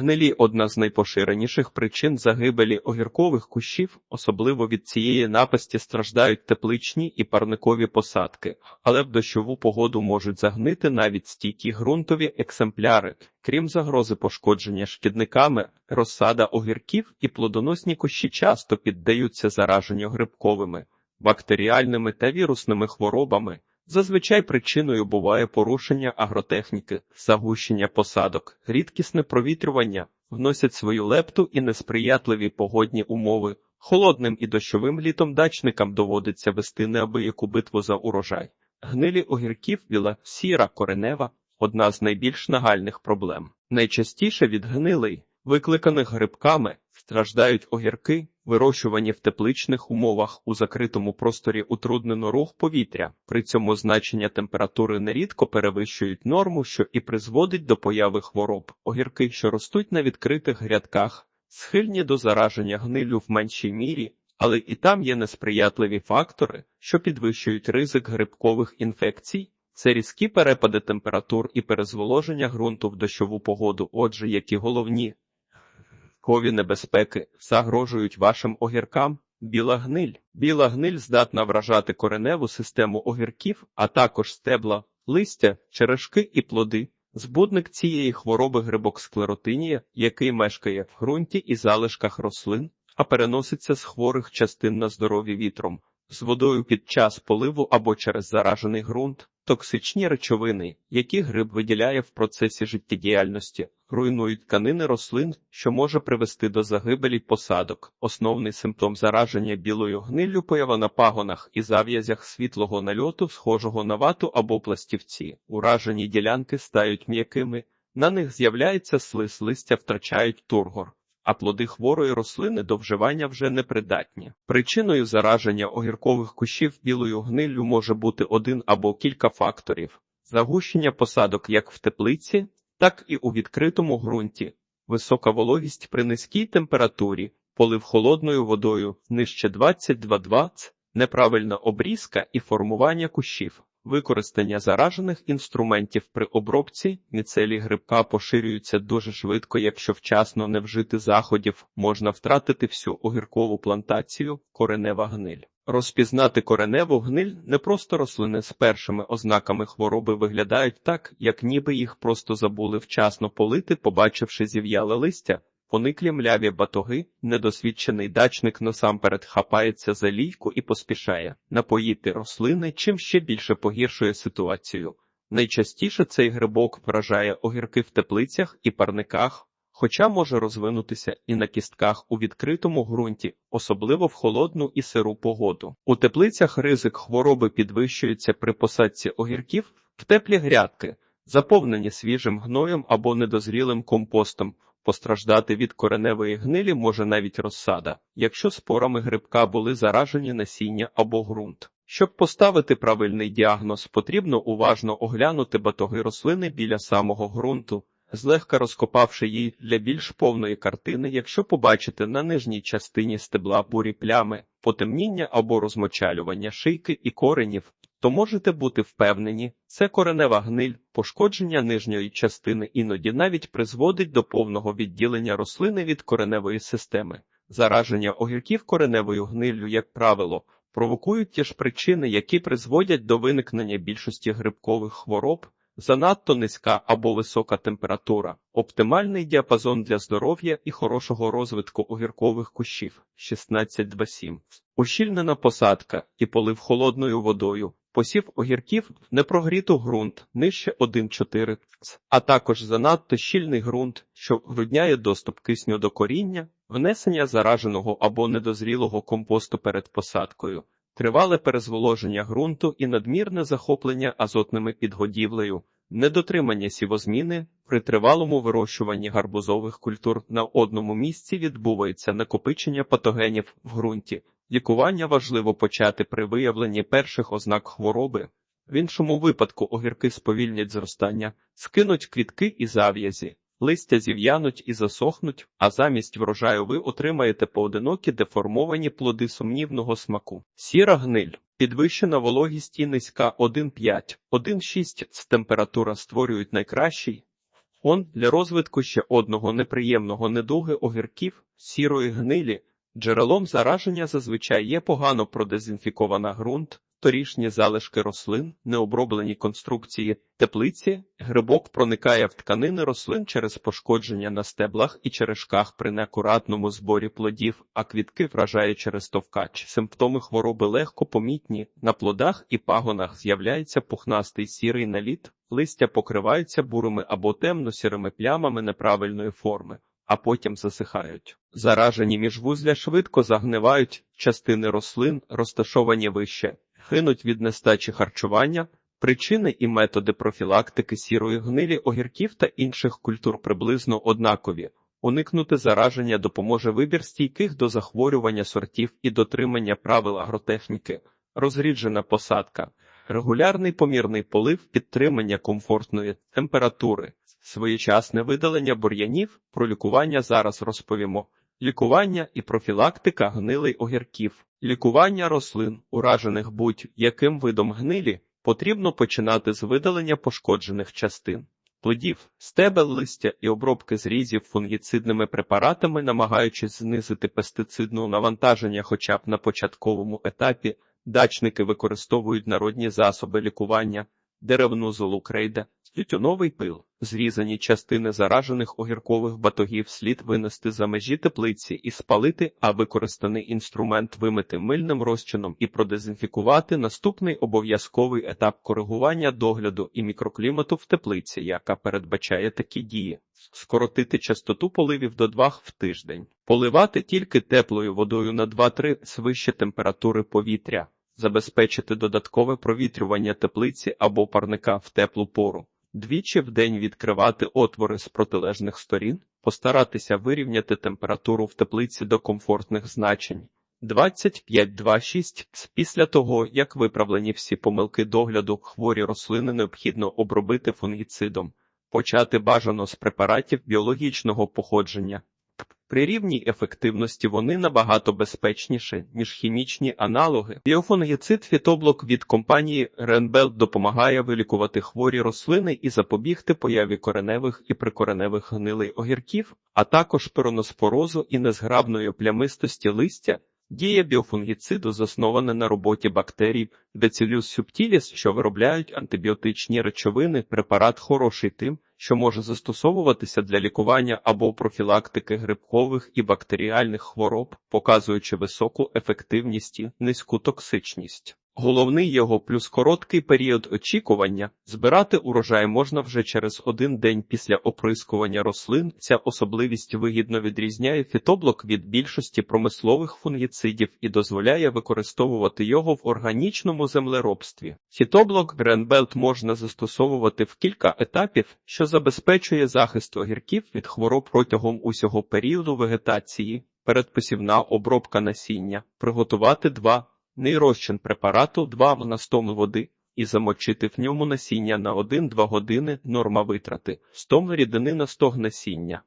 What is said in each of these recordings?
Гнилі одна з найпоширеніших причин загибелі огіркових кущів, особливо від цієї напасті страждають тепличні і парникові посадки, але в дощову погоду можуть загнити навіть стійкі ґрунтові екземпляри. Крім загрози пошкодження шкідниками, розсада огірків і плодоносні кущі часто піддаються зараженню грибковими, бактеріальними та вірусними хворобами. Зазвичай причиною буває порушення агротехніки, загущення посадок, рідкісне провітрювання, вносять свою лепту і несприятливі погодні умови. Холодним і дощовим літом дачникам доводиться вести неабияку битву за урожай. Гнилі огірків біла, сіра, коренева одна з найбільш нагальних проблем. Найчастіше від гнилей, викликаних грибками, страждають огірки, вирощувані в тепличних умовах у закритому просторі утруднено рух повітря. При цьому значення температури нерідко перевищують норму, що і призводить до появи хвороб. Огірки, що ростуть на відкритих грядках, схильні до зараження гнилю в меншій мірі, але і там є несприятливі фактори, що підвищують ризик грибкових інфекцій. Це різкі перепади температур і перезволоження ґрунту в дощову погоду, отже, які головні кові небезпеки загрожують вашим огіркам. Біла гниль. Біла гниль здатна вражати кореневу систему огірків, а також стебла, листя, черешки і плоди. Збудник цієї хвороби грибок склеротинія, який мешкає в ґрунті і залишках рослин, а переноситься з хворих частин на здорові вітром, з водою під час поливу або через заражений ґрунт, токсичні речовини, які гриб виділяє в процесі життєдіяльності, руйнують тканини рослин, що може привести до загибелі посадок. Основний симптом зараження білою гниллю поява на пагонах і зав'язях світлого нальоту, схожого на вату або пластівці. Уражені ділянки стають м'якими, на них з'являється слиз, листя втрачають тургор. А плоди хворої рослини до вживання вже непридатні. Причиною зараження огіркових кущів білою гниллю може бути один або кілька факторів: загущення посадок як в теплиці, так і у відкритому ґрунті, висока вологість при низькій температурі, полив холодною водою нижче 22-20, неправильна обрізка і формування кущів. Використання заражених інструментів при обробці міцелі грибка поширюються дуже швидко, якщо вчасно не вжити заходів, можна втратити всю огіркову плантацію, коренева гниль. Розпізнати кореневу гниль не просто рослини з першими ознаками хвороби виглядають так, як ніби їх просто забули вчасно полити, побачивши зів'яле листя. Пониклі мляві батоги, недосвідчений дачник насамперед хапається за лійку і поспішає напоїти рослини, чим ще більше погіршує ситуацію. Найчастіше цей грибок вражає огірки в теплицях і парниках, хоча може розвинутися і на кістках у відкритому ґрунті, особливо в холодну і сиру погоду. У теплицях ризик хвороби підвищується при посадці огірків в теплі грядки, заповнені свіжим гноєм або недозрілим компостом. Постраждати від кореневої гнилі може навіть розсада, якщо спорами грибка були заражені насіння або ґрунт. Щоб поставити правильний діагноз, потрібно уважно оглянути батоги рослини біля самого ґрунту, злегка розкопавши її для більш повної картини, якщо побачите на нижній частині стебла бурі плями, потемніння або розмочалювання шийки і коренів, то можете бути впевнені, це коренева гниль, пошкодження нижньої частини іноді навіть призводить до повного відділення рослини від кореневої системи. Зараження огірків кореневою гниллю, як правило, провокують ті ж причини, які призводять до виникнення більшості грибкових хвороб, занадто низька або висока температура, оптимальний діапазон для здоров'я і хорошого розвитку огіркових кущів 16-27, ущільнена посадка і полив холодною водою. Посів огірків непрогріту ґрунт нижче 1,4 а також занадто щільний ґрунт, що врудняє доступ кисню до коріння, внесення зараженого або недозрілого компосту перед посадкою, тривале перезволоження ґрунту і надмірне захоплення азотними підгодівлею, недотримання сівозміни при тривалому вирощуванні гарбузових культур на одному місці відбувається накопичення патогенів в ґрунті. Лікування важливо почати при виявленні перших ознак хвороби. В іншому випадку огірки сповільнять зростання, скинуть квітки і зав'язі, листя зів'януть і засохнуть, а замість врожаю ви отримаєте поодинокі деформовані плоди сумнівного смаку. Сіра гниль, підвищена вологість і низька 1,5, 1,6 з температура створюють найкращий Он для розвитку ще одного неприємного недуги огірків сірої гнилі. Джерелом зараження зазвичай є погано продезінфікована ґрунт, торішні залишки рослин, необроблені конструкції, теплиці, грибок проникає в тканини рослин через пошкодження на стеблах і черешках при неакуратному зборі плодів, а квітки вражає через товкач. Симптоми хвороби легко помітні. На плодах і пагонах з'являється пухнастий сірий наліт, листя покриваються бурими або темно-сірими плямами неправильної форми а потім засихають. Заражені міжвузля швидко загнивають, частини рослин, розташовані вище, гинуть від нестачі харчування, причини і методи профілактики сірої гнилі огірків та інших культур приблизно однакові. Уникнути зараження допоможе вибір стійких до захворювання сортів і дотримання правил агротехніки, розріджена посадка, регулярний помірний полив, підтримання комфортної температури, своєчасне видалення бур'янів, про лікування зараз розповімо. Лікування і профілактика гнилий огірків, лікування рослин, уражених будь-яким видом гнилі, потрібно починати з видалення пошкоджених частин. Плодів, стебел листя і обробки зрізів фунгіцидними препаратами, намагаючись знизити пестицидне навантаження хоча б на початковому етапі, дачники використовують народні засоби лікування, деревну золу крейда, тютюновий пил. Зрізані частини заражених огіркових батогів слід винести за межі теплиці і спалити, а використаний інструмент вимити мильним розчином і продезінфікувати наступний обов'язковий етап коригування догляду і мікроклімату в теплиці, яка передбачає такі дії. Скоротити частоту поливів до 2 в тиждень, поливати тільки теплою водою на 2-3 свище температури повітря, забезпечити додаткове провітрювання теплиці або парника в теплу пору. Двічі в день відкривати отвори з протилежних сторін, постаратися вирівняти температуру в теплиці до комфортних значень. 25-26 Після того, як виправлені всі помилки догляду, хворі рослини необхідно обробити фунгіцидом, почати бажано з препаратів біологічного походження. При рівній ефективності вони набагато безпечніші, ніж хімічні аналоги. Біофонгіцид фітоблок від компанії Ренбелт допомагає вилікувати хворі рослини і запобігти появі кореневих і прикореневих гнилий огірків, а також пероноспорозу і незграбної плямистості листя. Дія біофунгіциду заснована на роботі бактерій Bacillus subtilis, що виробляють антибіотичні речовини. Препарат хороший тим, що може застосовуватися для лікування або профілактики грибкових і бактеріальних хвороб, показуючи високу ефективність і низьку токсичність. Головний його плюс короткий період очікування збирати урожай можна вже через один день після оприскування рослин. Ця особливість вигідно відрізняє фітоблок від більшості промислових фунгіцидів і дозволяє використовувати його в органічному землеробстві. Фітоблок Гренбелт можна застосовувати в кілька етапів, що забезпечує захист огірків від хвороб протягом усього періоду вегетації. Передпосівна обробка насіння, приготувати розчин препарату 2 на 100 води і замочити в ньому насіння на 1-2 години норма витрати, 100 рідини на 100 насіння.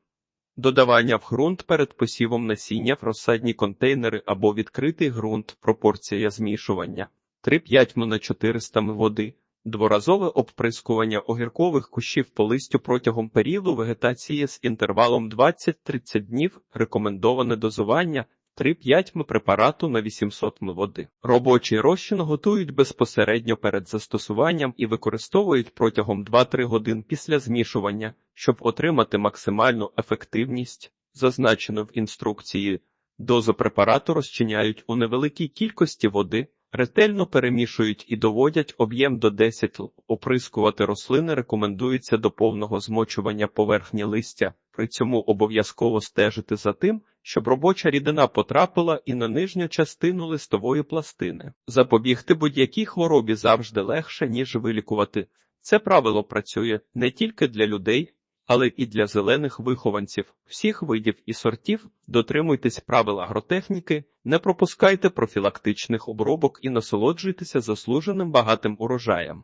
Додавання в ґрунт перед посівом насіння в розсадні контейнери або відкритий ґрунт, пропорція змішування. 3-5 на 400 м води, дворазове обприскування огіркових кущів по листю протягом періоду вегетації з інтервалом 20-30 днів, рекомендоване дозування 3-5 м препарату на 800 м води. Робочий розчин готують безпосередньо перед застосуванням і використовують протягом 2-3 годин після змішування, щоб отримати максимальну ефективність, зазначену в інструкції. Дозу препарату розчиняють у невеликій кількості води, ретельно перемішують і доводять об'єм до 10 л. Оприскувати рослини рекомендується до повного змочування поверхні листя, при цьому обов'язково стежити за тим, щоб робоча рідина потрапила і на нижню частину листової пластини. Запобігти будь-якій хворобі завжди легше, ніж вилікувати. Це правило працює не тільки для людей, але і для зелених вихованців всіх видів і сортів. Дотримуйтесь правил агротехніки, не пропускайте профілактичних обробок і насолоджуйтеся заслуженим багатим урожаєм.